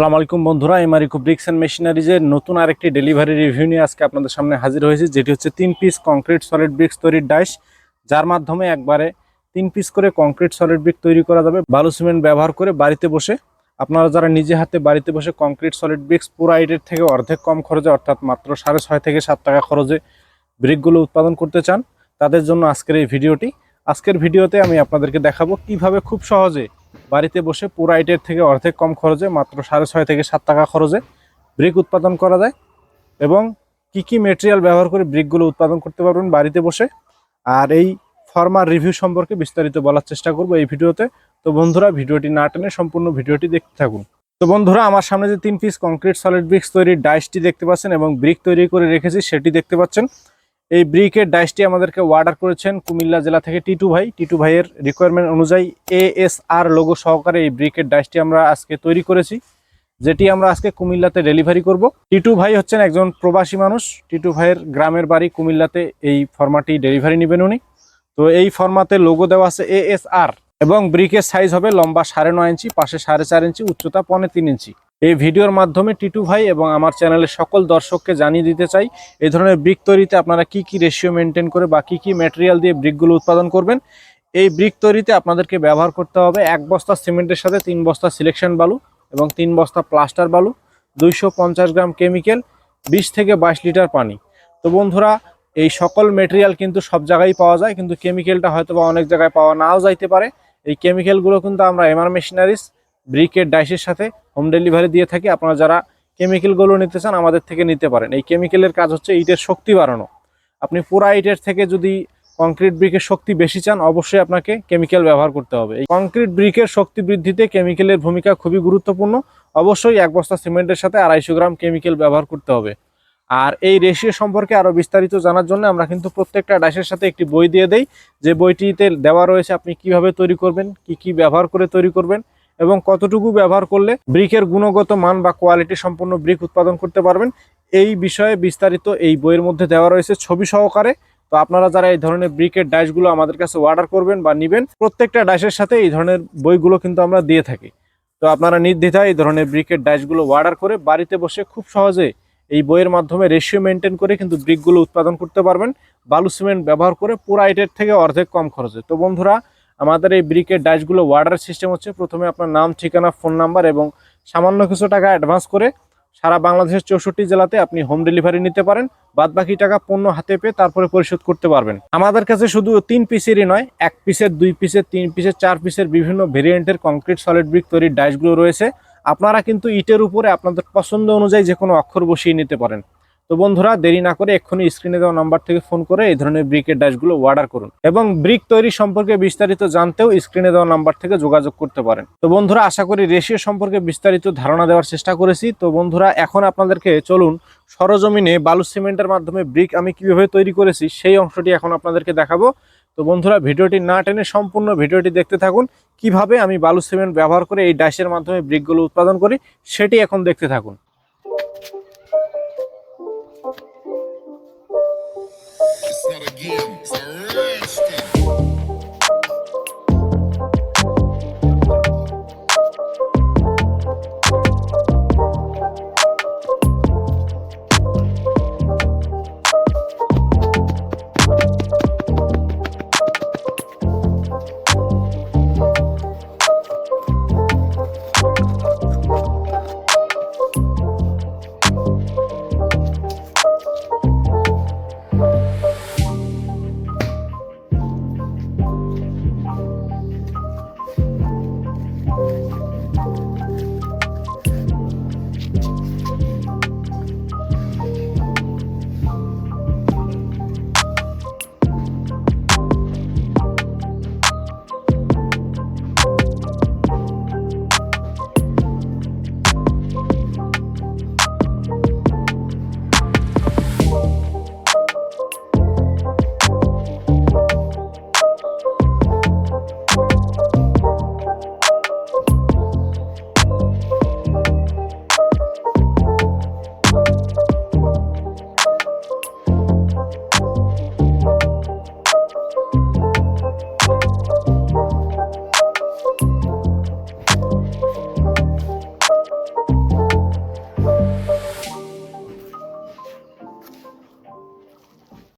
সালাম আলাইকুম বন্ধুরা এমারিকো ব্রিক্স অ্যান্ড মেশিনারিজের নতুন আরেকটি ডেলিভারি রিভিউ নিয়ে আজকে আপনাদের সামনে হাজির হয়েছে, যেটি হচ্ছে তিন পিস কংক্রিট সলিড ব্রিক্স তৈরির ডাইস যার মাধ্যমে একবারে তিন পিস করে কংক্রিট সলিড ব্রিক তৈরি করা যাবে। বালু সিমেন্ট ব্যবহার করে বাড়িতে বসে, আপনারা যারা নিজে হাতে বাড়িতে বসে কংক্রিট সলিড ব্রিক্স পুরো আইটের থেকে অর্ধেক কম খরচে, অর্থাৎ মাত্র সাড়ে ছয় থেকে সাত টাকা খরচে ব্রিকগুলো উৎপাদন করতে চান, তাদের জন্য আজকের এই ভিডিওটি। আজকের ভিডিওতে আমি আপনাদেরকে দেখাবো কীভাবে খুব সহজে বাড়িতে বসে পুরো আইটের থেকে অর্ধেক কম খরচে, মাত্র সাড়ে ছয় থেকে সাত টাকা খরচে ব্রিক উৎপাদন করা যায়। এবং কি কি মেটেরিয়াল ব্যবহার করে ব্রিকগুলো উৎপাদন করতে পারবেন বাড়িতে বসে? আর এই ফর্মার রিভিউ সম্পর্কে বিস্তারিত বলার চেষ্টা করব এই ভিডিওতে। তো বন্ধুরা, ভিডিওটি না টেনে সম্পূর্ণ ভিডিওটি দেখতে থাকুন। তো বন্ধুরা, আমার সামনে যে তিন পিস কংক্রিট সলিড ব্রিক্স তৈরির ডাইসটি দেখতে পাচ্ছেন এবং ব্রিক তৈরি করে রেখেছি, সেটি দেখতে পাচ্ছেন। এই ব্রিকের ডাইসটি আমাদেরকে অর্ডার করেছেন কুমিল্লা জেলা থেকে টিটু ভাই। টিটু ভাইয়ের রিকোয়ারমেন্ট অনুযায়ী এএসআর লোগো সহকারে এই ব্রিকের ডাইসটি আমরা আজকে তৈরি করেছি, যেটি আমরা আজকে কুমিল্লাতে ডেলিভারি করব। টিটু ভাই হচ্ছেন একজন প্রবাসী মানুষ। টিটু ভাইয়ের গ্রামের বাড়ি কুমিল্লাতে এই ফর্মাটি ডেলিভারি নেবেন উনি। তো এই ফর্মাতে লোগো দেওয়া আছে এএসআর এবং ব্রিকের সাইজ হবে লম্বা সাড়ে নয় ইঞ্চি পাশে সাড়ে চার ইঞ্চি উচ্চতা পনে তিন ইঞ্চি এই ভিডিওর মাধ্যমে টিটু ভাই এবং আমার চ্যানেলের সকল দর্শককে জানিয়ে দিতে চাই, এই ধরনের ব্রিক তৈরিতে আপনারা কি কি রেশিও মেনটেন করে বা কি কি ম্যাটেরিয়াল দিয়ে ব্রিকগুলো উৎপাদন করবেন, এই ব্রিক তৈরিতে আপনাদেরকে ব্যবহার করতে হবে এক বস্তা সিমেন্টের সাথে তিন বস্তা সিলেকশন বালু এবং তিন বস্তা প্লাস্টার বালু, দুইশো পঞ্চাশ গ্রাম কেমিক্যাল বিশ থেকে বাইশ লিটার পানি। তো বন্ধুরা, এই সকল মেটেরিয়াল কিন্তু সব জায়গায় পাওয়া যায়, কিন্তু কেমিক্যালটা হয়তো বা অনেক জায়গায় পাওয়া নাও যাইতে পারে। এই কেমিক্যালগুলো কিন্তু আমরা এমআর মেশিনারিজ ব্রিকের ডাইসের সাথে হোম ডেলিভারি দিয়ে থাকি। আপনারা যারা কেমিক্যালগুলো নিতে চান, আমাদের থেকে নিতে পারেন। এই কেমিক্যালের কাজ হচ্ছে ইটের শক্তি বাড়ানো। আপনি পুরা ইটের থেকে যদি কংক্রিট ব্রিকের শক্তি বেশি চান, অবশ্যই আপনাকে কেমিক্যাল ব্যবহার করতে হবে। এই কংক্রিট ব্রিকের শক্তি বৃদ্ধিতে কেমিক্যালের ভূমিকা খুবই গুরুত্বপূর্ণ। অবশ্যই এক বস্তা সিমেন্টের সাথে আড়াইশো গ্রাম কেমিক্যাল ব্যবহার করতে হবে। আর এই রেশিও সম্পর্কে আরও বিস্তারিত জানার জন্য আমরা কিন্তু প্রত্যেকটা ডাইসের সাথে একটি বই দিয়ে দেই। যে বইটিতে দেওয়া রয়েছে, আপনি কীভাবে তৈরি করবেন, কি কি ব্যবহার করে তৈরি করবেন এবং কতটুকু ব্যবহার করলে ব্রিকের গুণগত মান বা কোয়ালিটি সম্পূর্ণ ব্রিক উৎপাদন করতে পারবেন, এই বিষয়ে বিস্তারিত এই বইয়ের মধ্যে দেওয়া রয়েছে ছবি সহকারে। তো আপনারা যারা এই ধরনের ব্রিকের ডাইসগুলো আমাদের কাছে অর্ডার করবেন বা নেবেন, প্রত্যেকটা ডাইসের সাথে এই ধরনের বইগুলো কিন্তু আমরা দিয়ে থাকি। তো আপনারা নির্দ্বিধায় এই ধরনের ব্রিকের ডাইসগুলো অর্ডার করে বাড়িতে বসে খুব সহজে এই বইয়ের মাধ্যমে রেশিও মেনটেন করে কিন্তু ব্রিকগুলো উৎপাদন করতে পারবেন। বালু সিমেন্ট ব্যবহার করে পুরা আইটের থেকে অর্ধেক কম খরচে। তো বন্ধুরা আমাদের এই ব্রিকের ডাইসগুলো অর্ডার সিস্টেম হচ্ছে। প্রথমে আপনার নাম, ঠিকানা, ফোন নাম্বার এবং সামান্য কিছু টাকা অ্যাডভান্স করে সারা বাংলাদেশের চৌষট্টি জেলাতে আপনি হোম ডেলিভারি নিতে পারেন। বাদ বাকি টাকা পণ্য হাতে পেয়ে তারপরে পরিশোধ করতে পারবেন। আমাদের কাছে শুধু তিন পিসেরই নয়, এক পিসের, দুই পিসের, তিন পিসের, চার পিসের বিভিন্ন ভেরিয়েন্টের কংক্রিট, সলিড ব্রিক তৈরির ডাইসগুলো রয়েছে। আপনারা কিন্তু ইটের উপরে আপনাদের পছন্দ অনুযায়ী যে কোনো অক্ষর বসিয়ে নিতে পারেন। তো বন্ধুরা, দেরি না করে এক্ষুনি স্ক্রিনে দেওয়া নাম্বার থেকে ফোন করে এই ধরনের ব্রিকের ডাইসগুলো অর্ডার করুন এবং ব্রিক তৈরি সম্পর্কে বিস্তারিত জানতেও স্ক্রিনে দেওয়া নাম্বার থেকে যোগাযোগ করতে পারেন। তো বন্ধুরা, আশা করি রেশিও সম্পর্কে বিস্তারিত ধারণা দেওয়ার চেষ্টা করেছি। তো বন্ধুরা, এখন আপনাদেরকে চলুন সরজমিনে বালু সিমেন্টের মাধ্যমে ব্রিক আমি কীভাবে তৈরি করেছি সেই অংশটি এখন আপনাদেরকে দেখাবো। তো বন্ধুরা, ভিডিওটি না টেনে সম্পূর্ণ ভিডিওটি দেখতে থাকুন। কীভাবে আমি বালু সিমেন্ট ব্যবহার করে এই ডাইসের মাধ্যমে ব্রিকগুলো উৎপাদন করি, সেটি এখন দেখতে থাকুন।